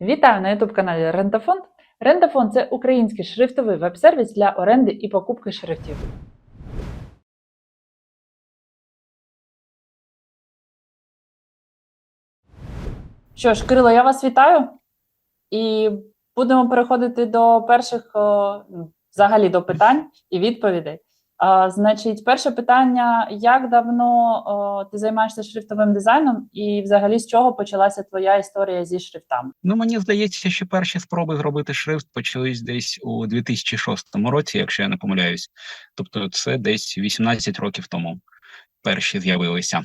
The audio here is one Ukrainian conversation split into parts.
Вітаю на youtube каналі Рентафонд. Рентафонд це український шрифтовий веб-сервіс для оренди і покупки шрифтів. Що ж, Кирило, я вас вітаю і будемо переходити до перших о, взагалі до питань і відповідей. Значить, перше питання: як давно о, ти займаєшся шрифтовим дизайном, і взагалі з чого почалася твоя історія зі шрифтами? Ну, мені здається, що перші спроби зробити шрифт почались десь у 2006 році, якщо я не помиляюсь. Тобто, це десь 18 років тому перші з'явилися.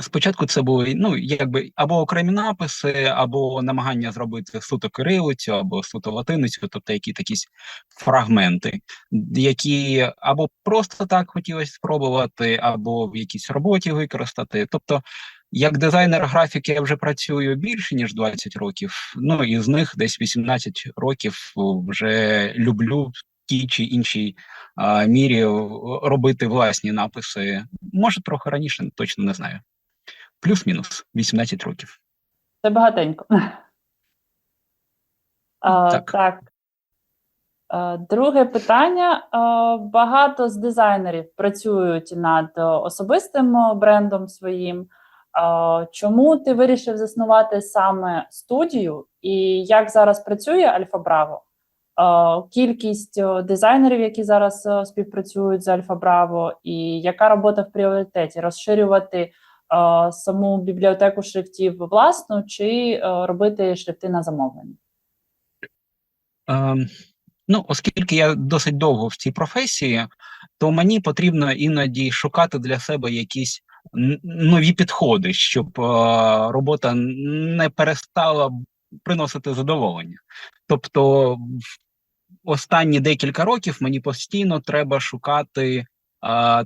Спочатку це були ну, якби або окремі написи, або намагання зробити суто кирилицю, або суто латиницю, тобто які якісь фрагменти, які або просто так хотілося спробувати, або в якійсь роботі використати. Тобто, як дизайнер графіки я вже працюю більше ніж 20 років. Ну і з них десь 18 років вже люблю тій чи іншій а, мірі робити власні написи. Може, трохи раніше, точно не знаю. Плюс-мінус 18 років. Це багатенько. А, Так. так. Друге питання. Багато з дизайнерів працюють над особистим брендом своїм. Чому ти вирішив заснувати саме студію і як зараз працює Альфа Браво? Кількість дизайнерів, які зараз співпрацюють з Альфа Браво, і яка робота в пріоритеті? Розширювати саму бібліотеку шрифтів власну чи е, робити шрифти на замовлення? Ем, ну, оскільки я досить довго в цій професії, то мені потрібно іноді шукати для себе якісь нові підходи, щоб е, робота не перестала приносити задоволення. Тобто, в останні декілька років мені постійно треба шукати е,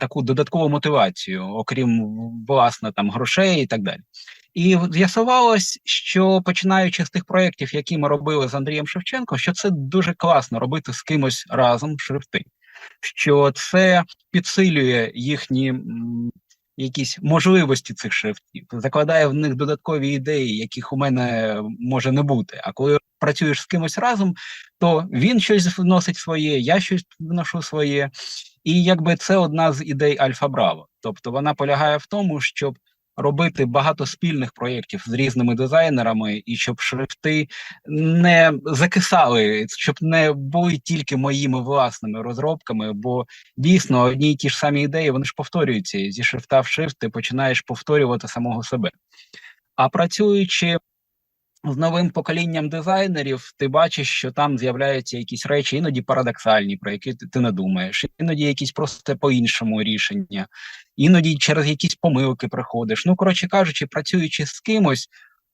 таку додаткову мотивацію, окрім власне там грошей і так далі. І з'ясувалось, що починаючи з тих проєктів, які ми робили з Андрієм Шевченко, що це дуже класно робити з кимось разом шрифти, що це підсилює їхні якісь можливості цих шрифтів, закладає в них додаткові ідеї, яких у мене може не бути. А коли працюєш з кимось разом, то він щось вносить своє, я щось вношу своє. І якби це одна з ідей Альфа Браво. Тобто вона полягає в тому, щоб робити багато спільних проєктів з різними дизайнерами, і щоб шрифти не закисали, щоб не були тільки моїми власними розробками, бо дійсно одні й ті ж самі ідеї вони ж повторюються. Зі шрифта в шрифт ти починаєш повторювати самого себе. А працюючи з новим поколінням дизайнерів, ти бачиш, що там з'являються якісь речі, іноді парадоксальні, про які ти, ти не думаєш, іноді якісь просто по-іншому рішення, іноді через якісь помилки приходиш. Ну, коротше кажучи, працюючи з кимось,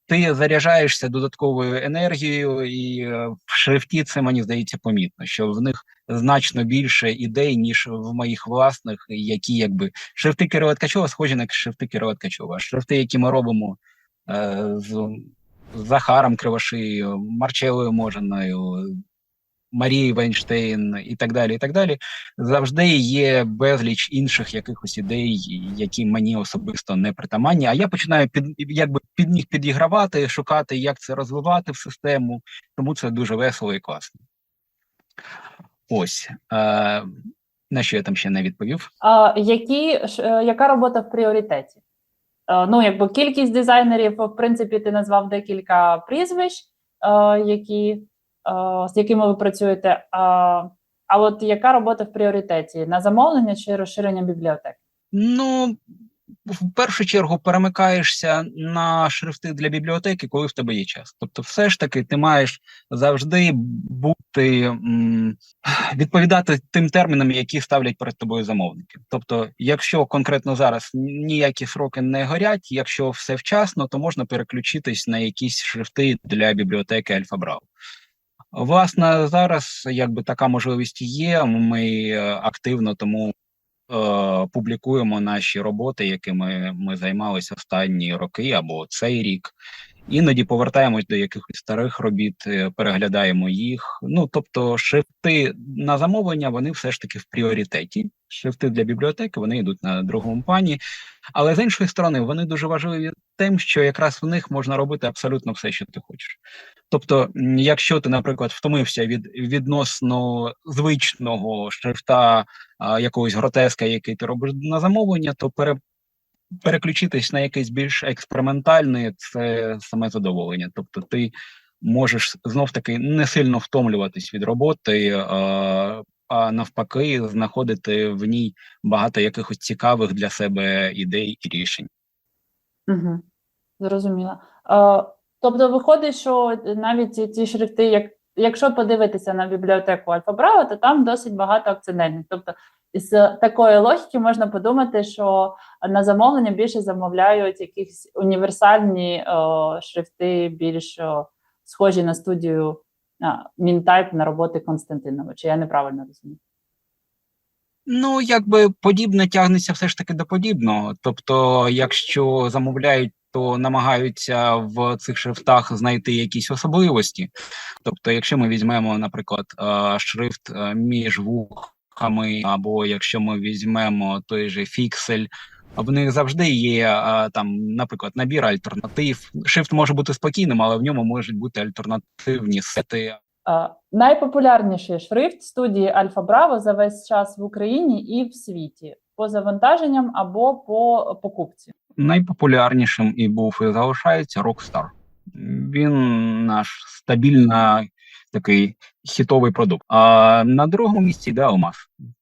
ти заряджаєшся додатковою енергією, і е, в шрифті це мені здається помітно, що в них значно більше ідей, ніж в моїх власних, які якби шрифти Кирила Ткачова схожі на шрифти Кирила Ткачова. Шрифти, які ми робимо е, з з Захаром Кривошиєю, Марчелою Можиною, Марією Вейнштейн і так далі. і так далі, Завжди є безліч інших якихось ідей, які мені особисто не притаманні. А я починаю під якби під них підігравати, шукати, як це розвивати в систему. Тому це дуже весело і класно. Ось. Е, на що я там ще не відповів? А, які, е, яка робота в пріоритеті? Е, Ну, якби кількість дизайнерів, в принципі, ти назвав декілька прізвищ, е, які, е, з якими ви працюєте. А, от яка робота в пріоритеті? На замовлення чи розширення бібліотеки? Ну, в першу чергу перемикаєшся на шрифти для бібліотеки, коли в тебе є час. Тобто, все ж таки, ти маєш завжди бути відповідати тим термінам, які ставлять перед тобою замовники. Тобто, якщо конкретно зараз ніякі сроки не горять, якщо все вчасно, то можна переключитись на якісь шрифти для бібліотеки Альфа Браво. Власне, зараз якби така можливість є. Ми е, активно тому публікуємо наші роботи, якими ми займалися останні роки або цей рік. Іноді повертаємось до якихось старих робіт, е, переглядаємо їх. Ну тобто, шрифти на замовлення вони все ж таки в пріоритеті. Шрифти для бібліотеки вони йдуть на другому плані. Але з іншої сторони, вони дуже важливі тим, що якраз в них можна робити абсолютно все, що ти хочеш. Тобто, якщо ти, наприклад, втомився від відносно звичного шрифта а, якогось гротеска, який ти робиш на замовлення, то пере, переключитись на якийсь більш експериментальний це саме задоволення. Тобто, ти можеш знов таки не сильно втомлюватись від роботи, а, а навпаки, знаходити в ній багато якихось цікавих для себе ідей і рішень. Угу. Зрозуміла. Е, тобто, виходить, що навіть ці, шрифти, як, якщо подивитися на бібліотеку Альфа Браво, то там досить багато акцентних. Тобто, з такої логіки можна подумати, що на замовлення більше замовляють якісь універсальні е, шрифти, більш е, схожі на студію Мінтайп на роботи Константинова. Чи я неправильно розумію? Ну, якби подібне тягнеться все ж таки до подібного. Тобто, якщо замовляють, то намагаються в цих шрифтах знайти якісь особливості. Тобто, якщо ми візьмемо, наприклад, е, шрифт між вухами, або якщо ми візьмемо той же фіксель, в них завжди є е, там, наприклад, набір альтернатив. Шрифт може бути спокійним, але в ньому можуть бути альтернативні сети. Uh, найпопулярніший шрифт студії Альфа Браво за весь час в Україні і в світі по завантаженням або по покупці. Найпопулярнішим і був і залишається Rockstar. Він наш стабільно такий хітовий продукт. А на другому місці йде Алмаз.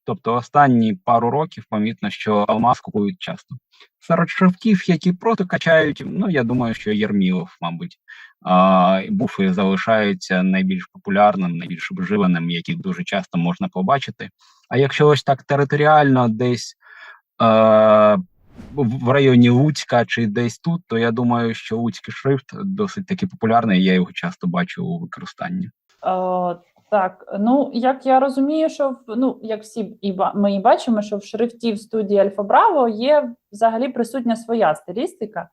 Тобто останні пару років помітно, що Алмаз купують часто. Серед шрифтів, які просто качають, ну я думаю, що Єрмілов, мабуть, а, був і залишається найбільш популярним, найбільш вживаним, який дуже часто можна побачити. А якщо ось так територіально десь е, в районі Луцька чи десь тут, то я думаю, що Луцький шрифт досить таки популярний, я його часто бачу у використанні. Е, так, ну як я розумію, що ну як всі і ми і бачимо, що в шрифті в студії Альфа Браво є взагалі присутня своя стилістика.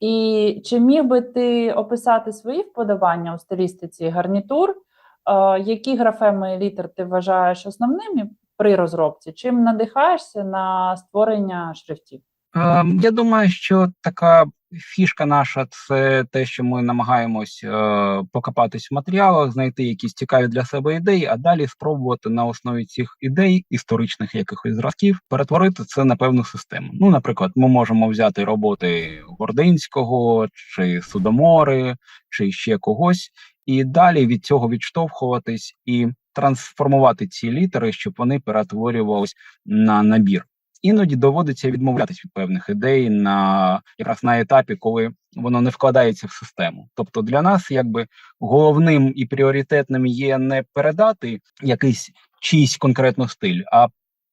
І чи міг би ти описати свої вподобання у стилістиці гарнітур? Е, які графеми літер ти вважаєш основними при розробці? Чим надихаєшся на створення шрифтів? Е, я думаю, що така фішка наша це те, що ми намагаємось е, покопатись в матеріалах, знайти якісь цікаві для себе ідеї, а далі спробувати на основі цих ідей, історичних якихось зразків, перетворити це на певну систему. Ну, наприклад, ми можемо взяти роботи Гординського чи Судомори, чи ще когось, і далі від цього відштовхуватись і трансформувати ці літери, щоб вони перетворювались на набір. Іноді доводиться відмовлятися від певних ідей на якраз на етапі, коли воно не вкладається в систему. Тобто для нас, якби головним і пріоритетним є не передати якийсь чийсь конкретно стиль, а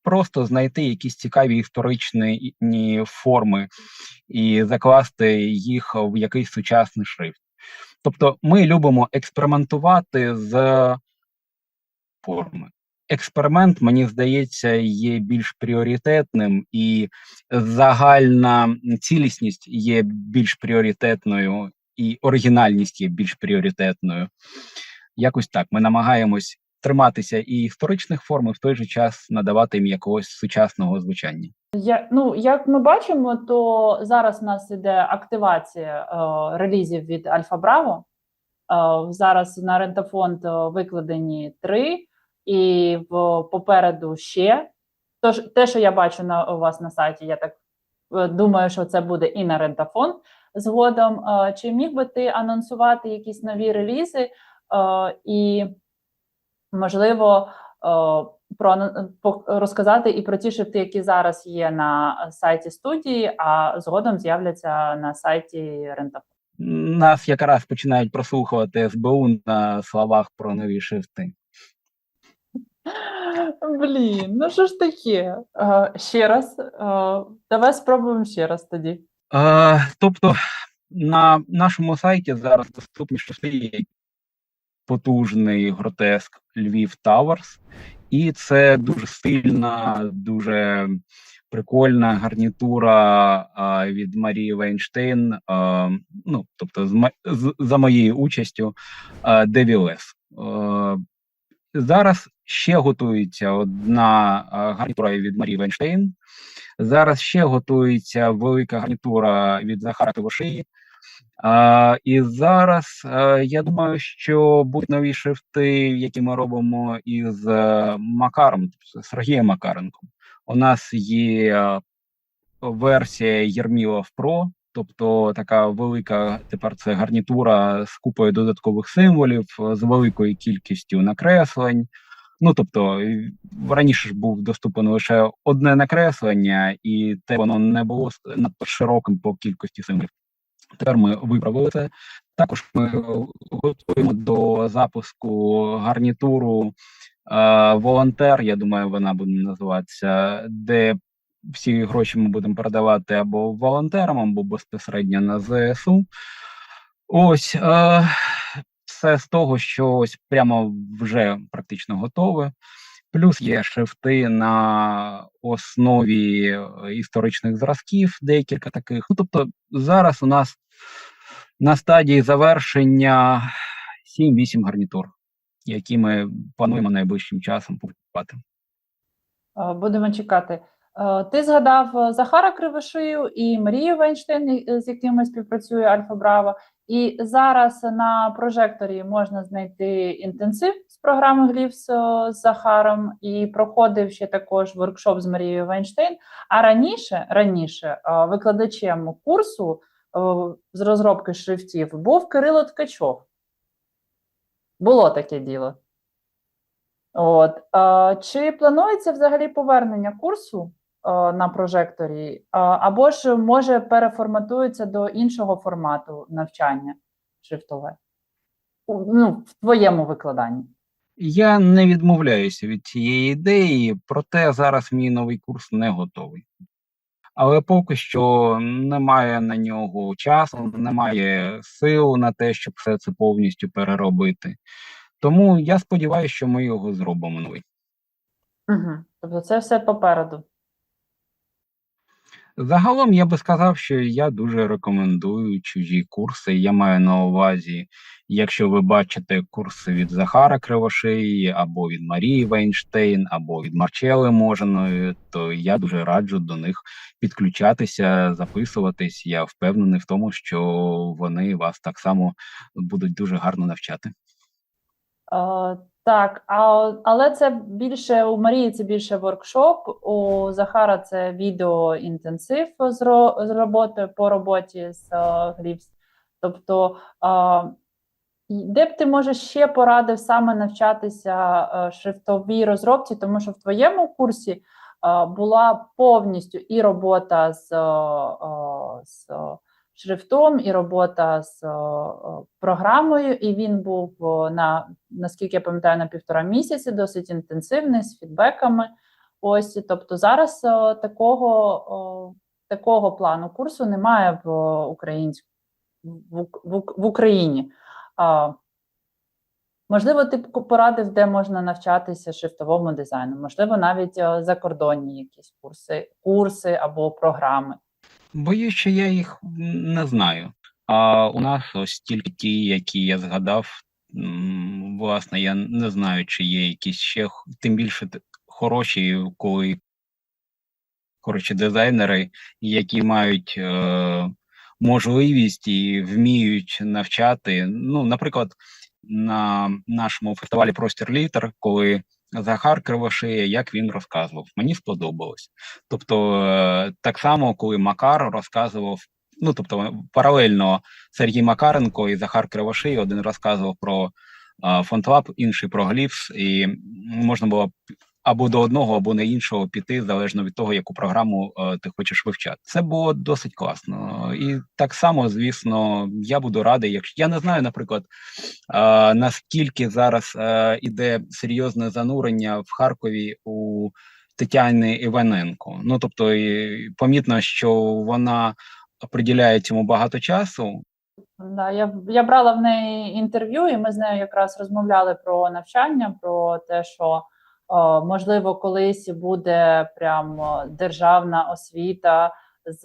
просто знайти якісь цікаві історичні форми і закласти їх в якийсь сучасний шрифт. Тобто, ми любимо експериментувати з форми експеримент, мені здається, є більш пріоритетним, і загальна цілісність є більш пріоритетною, і оригінальність є більш пріоритетною. Якось так. Ми намагаємось триматися і історичних форм, і в той же час надавати їм якогось сучасного звучання. Я, ну, як ми бачимо, то зараз у нас іде активація е, релізів від Альфа Браво. Е, зараз на рентафонд викладені три і в попереду ще. Тож те, що я бачу на у вас на сайті, я так е, думаю, що це буде і на рентафон згодом. Е, чи міг би ти анонсувати якісь нові релізи е, і, можливо, про розказати і про ті шрифти, які зараз є на сайті студії, а згодом з'являться на сайті рентафон? Нас якраз починають прослухувати СБУ на словах про нові шрифти. Блін, ну що ж таке? А, ще раз. А, давай спробуємо ще раз тоді. А, тобто на нашому сайті зараз доступні шрифти потужний гротеск Львів Тауерс, і це дуже сильна, дуже прикольна гарнітура а, від Марії Вейнштейн, а, ну, тобто з, з- за моєю участю Девілес. Зараз ще готується одна гарнітура від Марії Вейнштейн. Зараз ще готується велика гарнітура від Захара Кривошиї. А, і зараз е, я думаю, що будуть нові шрифти, які ми робимо із е, Макаром, тобто Сергієм Макаренком. У нас є версія Єрмілов Pro, тобто така велика тепер це гарнітура з купою додаткових символів, е, з великою кількістю накреслень. Ну тобто раніше ж був доступен лише одне накреслення, і те воно не було надто широким по кількості символів. Тепер ми виправили це. Також ми готуємо до запуску гарнітуру е, волонтер. Я думаю, вона буде називатися, де всі гроші ми будемо передавати або волонтерам, або безпосередньо на ЗСУ. Ось е, все з того, що ось прямо вже практично готове. Плюс є шрифти на основі е, історичних зразків, декілька таких. Ну, тобто зараз у нас на стадії завершення 7-8 гарнітур, які ми плануємо найближчим часом публікувати. Е, Будемо чекати. Е, Ти згадав е, Захара Кривошию і Марію Вейнштейн, з якими співпрацює Альфа Браво. І зараз на прожекторі можна знайти інтенсив з програми Гліфс е, з Захаром, і проходив ще також воркшоп з Марією Вейнштейн. А раніше, раніше е, викладачем курсу е, з розробки шрифтів був Кирило Ткачов. Було таке діло. От, е, чи планується взагалі повернення курсу е, на прожекторі, або ж може переформатується до іншого формату навчання шрифтове? Ну, в твоєму викладанні. Я не відмовляюся від цієї ідеї, проте зараз мій новий курс не готовий. Але поки що немає на нього часу, немає сил на те, щоб все це повністю переробити. Тому я сподіваюся, що ми його зробимо новий. Угу. Тобто це все попереду. Загалом я би сказав, що я дуже рекомендую чужі курси. Я маю на увазі, якщо ви бачите курси від Захара Кривошиї, або від Марії Вейнштейн, або від Марчели Моженої, то я дуже раджу до них підключатися, записуватись. Я впевнений в тому, що вони вас так само будуть дуже гарно навчати. Е, так, а, але це більше у Марії це більше воркшоп, у Захара це відеоінтенсив з, ро, з роботою по роботі з е, Тобто, е, і де б ти може ще порадив саме навчатися е, шрифтовій розробці, тому що в твоєму курсі е, була повністю і робота з, е, е, з шрифтом, і робота з е, програмою, і він був е, на наскільки я пам'ятаю, на півтора місяці, досить інтенсивний з фідбеками. Ось, тобто зараз е, такого, такого плану курсу немає в українськ... в, в, в Україні. Можливо, ти порадив, де можна навчатися шрифтовому дизайну, можливо, навіть закордонні якісь курси, курси або програми. Боюсь, що я їх не знаю. А у нас ось тільки ті, які я згадав. Власне, я не знаю, чи є якісь ще тим більше хороші, коли коротше, дизайнери, які мають е, можливість і вміють навчати. Ну, наприклад, на нашому фестивалі Простір Літер, коли Захар Кривошея, як він розказував, мені сподобалось. Тобто, е, так само, коли Макар розказував, ну тобто, паралельно Сергій Макаренко і Захар Кривошей один розказував про е, фонтлаб, інший про гліфс, і можна було або до одного, або на іншого піти, залежно від того, яку програму е, ти хочеш вивчати. Це було досить класно. І так само, звісно, я буду радий, якщо я не знаю, наприклад, е, наскільки зараз е, іде серйозне занурення в Харкові у Тетяни Іваненко. Ну тобто, і помітно, що вона приділяє цьому багато часу. Да, я, я брала в неї інтерв'ю, і ми з нею якраз розмовляли про навчання, про те, що можливо, колись буде прямо державна освіта з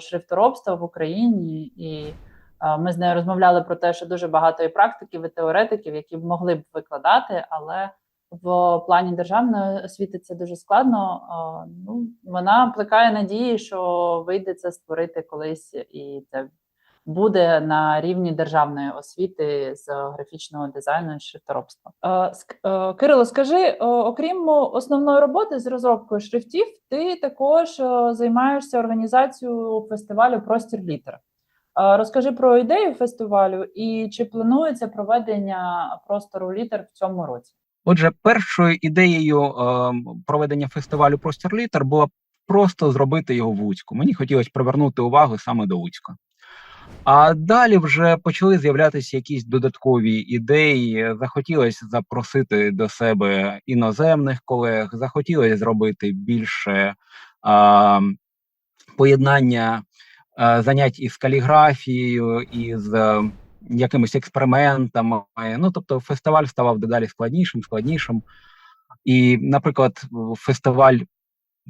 шрифторобства в Україні, і е, ми з нею розмовляли про те, що дуже багато і практиків, і теоретиків, які б могли б викладати, але в плані державної освіти це дуже складно. Ну, вона плекає надії, що вийде це створити колись, і це буде на рівні державної освіти з графічного дизайну і шрифторобства. Е, е, Кирило, скажи, е, окрім основної роботи з розробкою шрифтів, ти також займаєшся організацією фестивалю Простір літер. Розкажи про ідею фестивалю і чи планується проведення простору літер в цьому році? Отже, першою ідеєю проведення фестивалю Простір Літер було просто зробити його в Луцьку. Мені хотілося привернути увагу саме до Луцька. А далі вже почали з'являтися якісь додаткові ідеї. Захотілося запросити до себе іноземних колег, захотілося зробити більше а, поєднання а, занять із каліграфією, із е, якимись експериментами. Ну тобто, фестиваль ставав дедалі складнішим, складнішим. І, наприклад, фестиваль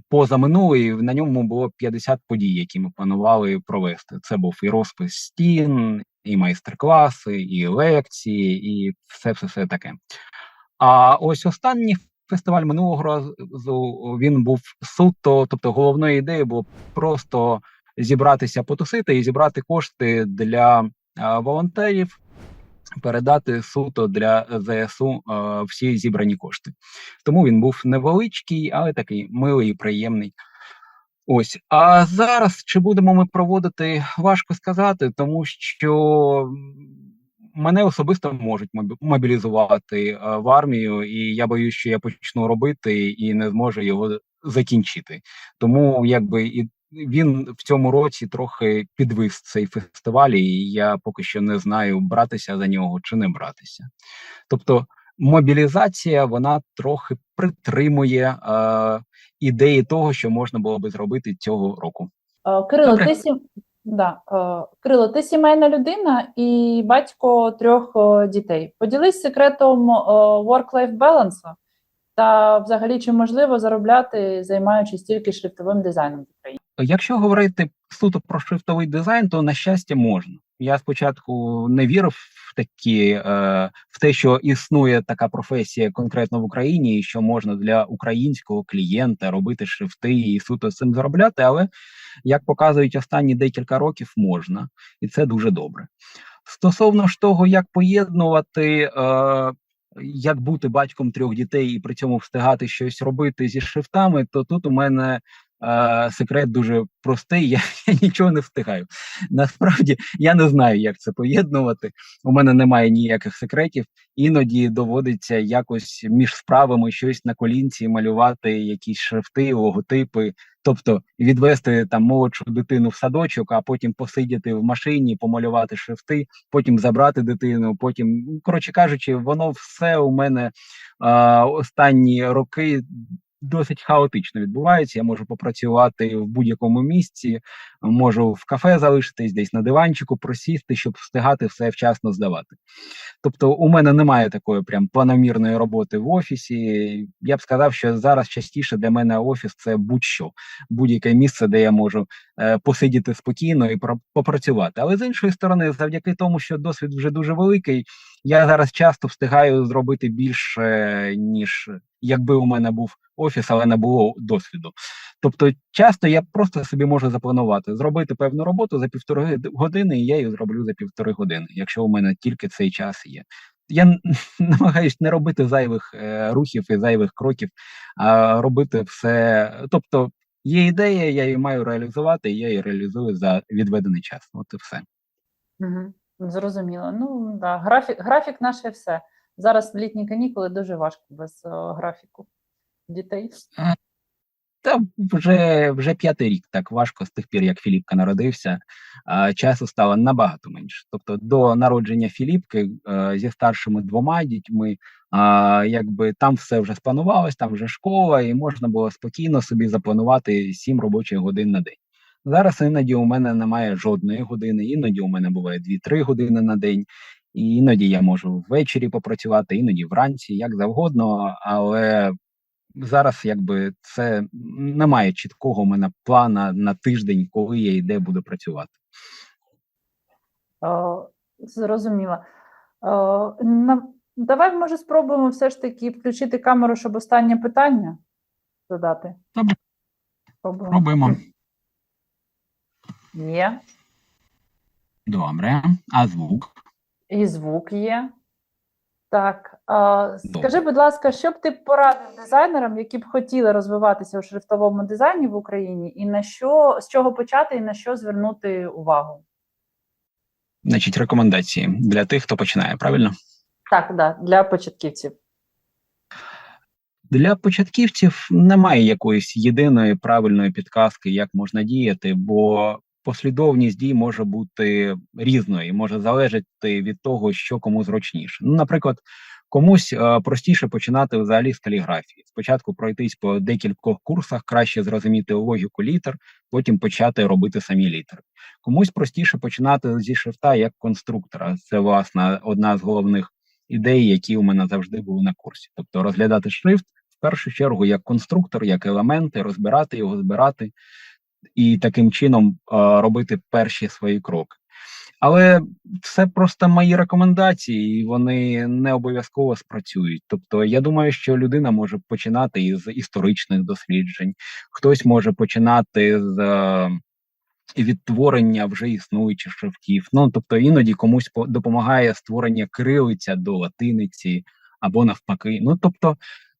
позаминулий, на ньому було 50 подій, які ми планували провести. Це був і розпис стін, і майстер-класи, і лекції, і все, все, все таке. А ось останній фестиваль минулого разу він був суто, тобто головною ідеєю було просто зібратися, потусити і зібрати кошти для волонтерів, передати суто для ЗСУ а, всі зібрані кошти. Тому він був невеличкий, але такий милий і приємний. Ось. А зараз чи будемо ми проводити, важко сказати, тому що мене особисто можуть мобілізувати е, в армію, і я боюсь, що я почну робити і не зможу його закінчити. Тому якби і він в цьому році трохи підвис цей фестиваль, і я поки що не знаю, братися за нього чи не братися. Тобто мобілізація вона трохи притримує е, ідеї того, що можна було би зробити цього року. Е, Кирило, ти сім... да, е, Кирило, ти сімейна людина і батько трьох е, дітей. Поділись секретом work-life balance та взагалі чи можливо заробляти, займаючись тільки шрифтовим дизайном в Україні? Якщо говорити суто про шрифтовий дизайн, то на щастя можна. Я спочатку не вірив в такі е, в те, що існує така професія конкретно в Україні, і що можна для українського клієнта робити шрифти і суто з цим заробляти. Але як показують останні декілька років, можна, і це дуже добре. Стосовно ж того, як поєднувати. Е, як бути батьком трьох дітей і при цьому встигати щось робити зі шрифтами, то тут у мене е, секрет дуже простий. Я, я нічого не встигаю. Насправді я не знаю, як це поєднувати. У мене немає ніяких секретів. Іноді доводиться якось між справами щось на колінці малювати, якісь шрифти, логотипи. Тобто відвести там молодшу дитину в садочок, а потім посидіти в машині, помалювати шрифти, потім забрати дитину. Потім, коротше кажучи, воно все у мене а, останні роки досить хаотично відбувається. Я можу попрацювати в будь-якому місці, можу в кафе залишитись, десь на диванчику просісти, щоб встигати все вчасно здавати. Тобто, у мене немає такої прям планомірної роботи в офісі. Я б сказав, що зараз частіше для мене офіс це будь-що, будь-яке місце, де я можу е, посидіти спокійно і попрацювати. Але з іншої сторони, завдяки тому, що досвід вже дуже великий, я зараз часто встигаю зробити більше, ніж якби у мене був офіс, але не було досвіду. Тобто, часто я просто собі можу запланувати зробити певну роботу за півтори години, і я її зроблю за півтори години, якщо у мене тільки цей час є. Я н- намагаюсь не робити зайвих е, рухів і зайвих кроків, а робити все. Тобто, є ідея, я її маю реалізувати, і я її реалізую за відведений час. От і все. Угу. Зрозуміло. Ну да, графік, графік наше все. Зараз літні канікули дуже важко без е, графіку дітей. Та вже, вже п'ятий рік так важко з тих пір, як Філіпка народився, часу стало набагато менше. Тобто до народження Філіпки е, зі старшими двома дітьми, а, якби там все вже спланувалось, там вже школа, і можна було спокійно собі запланувати сім робочих годин на день. Зараз іноді у мене немає жодної години, іноді у мене буває 2-3 години на день, і іноді я можу ввечері попрацювати, іноді вранці, як завгодно, але зараз якби це немає чіткого у мене плана на тиждень, коли я і де буду працювати. О, зрозуміла. О, на, давай, може, спробуємо все ж таки включити камеру, щоб останнє питання задати. Добре. Спробуємо. Пробуємо. Є. Добре. А звук? І звук є. Так, а, скажи, будь ласка, що б ти порадив дизайнерам, які б хотіли розвиватися у шрифтовому дизайні в Україні, і на що з чого почати, і на що звернути увагу? Значить, рекомендації для тих, хто починає, правильно? Так, да, для початківців. Для початківців немає якоїсь єдиної правильної підказки, як можна діяти, бо послідовність дій може бути різною, може залежати від того, що кому зручніше. Ну, наприклад, комусь е, простіше починати взагалі з каліграфії. Спочатку пройтись по декількох курсах, краще зрозуміти логіку літер, потім почати робити самі літери. Комусь простіше починати зі шрифта як конструктора. Це власне одна з головних ідей, які у мене завжди були на курсі. Тобто розглядати шрифт в першу чергу як конструктор, як елементи, розбирати його, збирати і таким чином робити перші свої кроки. Але це просто мої рекомендації, і вони не обов'язково спрацюють. Тобто, я думаю, що людина може починати із історичних досліджень, хтось може починати з відтворення вже існуючих шрифтів. Ну тобто, іноді комусь по- допомагає створення кирилиця до латиниці або навпаки. Ну тобто.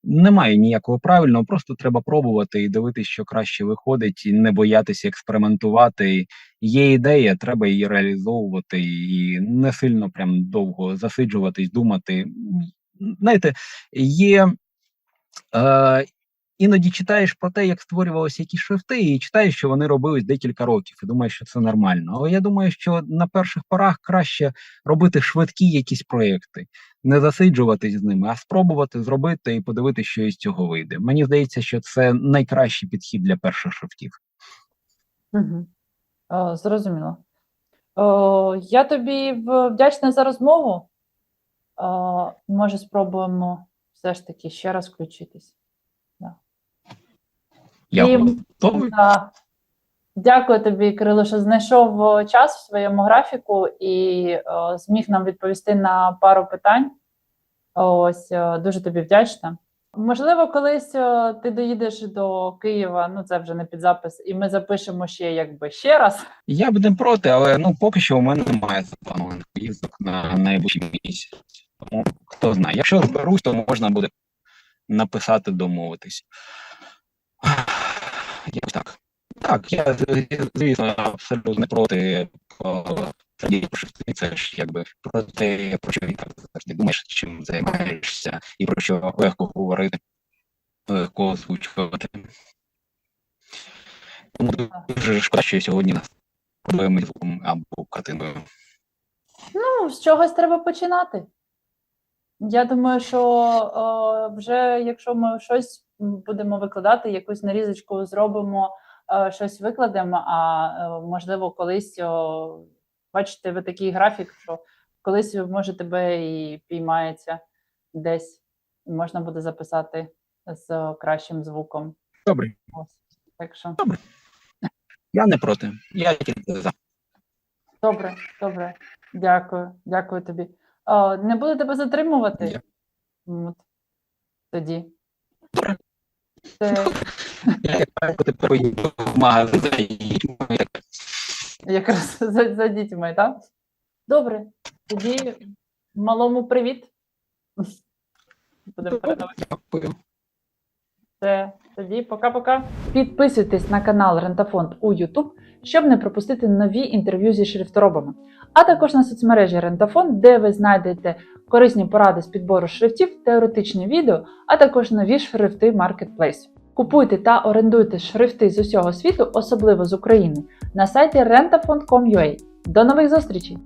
Немає ніякого правильного, просто треба пробувати і дивитися, що краще виходить, і не боятися експериментувати. Є ідея, треба її реалізовувати і не сильно прям довго засиджуватись, думати. Знаєте, є е, іноді читаєш про те, як створювалися якісь шрифти, і читаєш, що вони робились декілька років, і думаєш, що це нормально. Але я думаю, що на перших порах краще робити швидкі якісь проекти, не засиджуватись з ними, а спробувати зробити і подивитися, що із цього вийде. Мені здається, що це найкращий підхід для перших шрифтів. Угу. Зрозуміло. О, я тобі вдячна за розмову. О, може, спробуємо все ж таки ще раз включитись. Я І- готовий. Да. Дякую тобі, Кирило, що знайшов час в своєму графіку і о, зміг нам відповісти на пару питань. Ось о, дуже тобі вдячна. Можливо, колись о, ти доїдеш до Києва, ну це вже не під запис, і ми запишемо ще якби ще раз. Я б не проти, але ну поки що у мене немає запланованих поїздок на найближчі місяці. Тому хто знає. Якщо зберусь, то можна буде написати, домовитись. Якось так. Так, я звісно абсолютно не проти о, шрифти, це ж якби про те, про що завжди думаєш, чим займаєшся, і про що легко говорити, легко озвучувати. Тому дуже шкода, що сьогодні нас проблеми або картиною. Ну, з чогось треба починати. Я думаю, що е, вже якщо ми щось будемо викладати, якусь нарізочку зробимо, е, щось викладемо, а е, можливо, колись о, бачите, ви такий графік, що колись може тебе і піймається десь, і можна буде записати з кращим звуком. Добре, Ось. Так що я не проти. Я тільки за. добре, добре. Дякую, дякую тобі. Е, не буду тебе затримувати. От. Тоді. Добре. В магазин за дітьми. якраз за, за дітьми, так? Добре. Тоді малому привіт. Будемо передавати. дякую. Все. тоді пока-пока. Підписуйтесь на канал Рентафонд у YouTube, щоб не пропустити нові інтерв'ю зі шрифторобами, а також на соцмережі Рентафонд, де ви знайдете корисні поради з підбору шрифтів, теоретичні відео, а також нові шрифти Marketplace. Купуйте та орендуйте шрифти з усього світу, особливо з України, на сайті rentafond.com.ua. До нових зустрічей!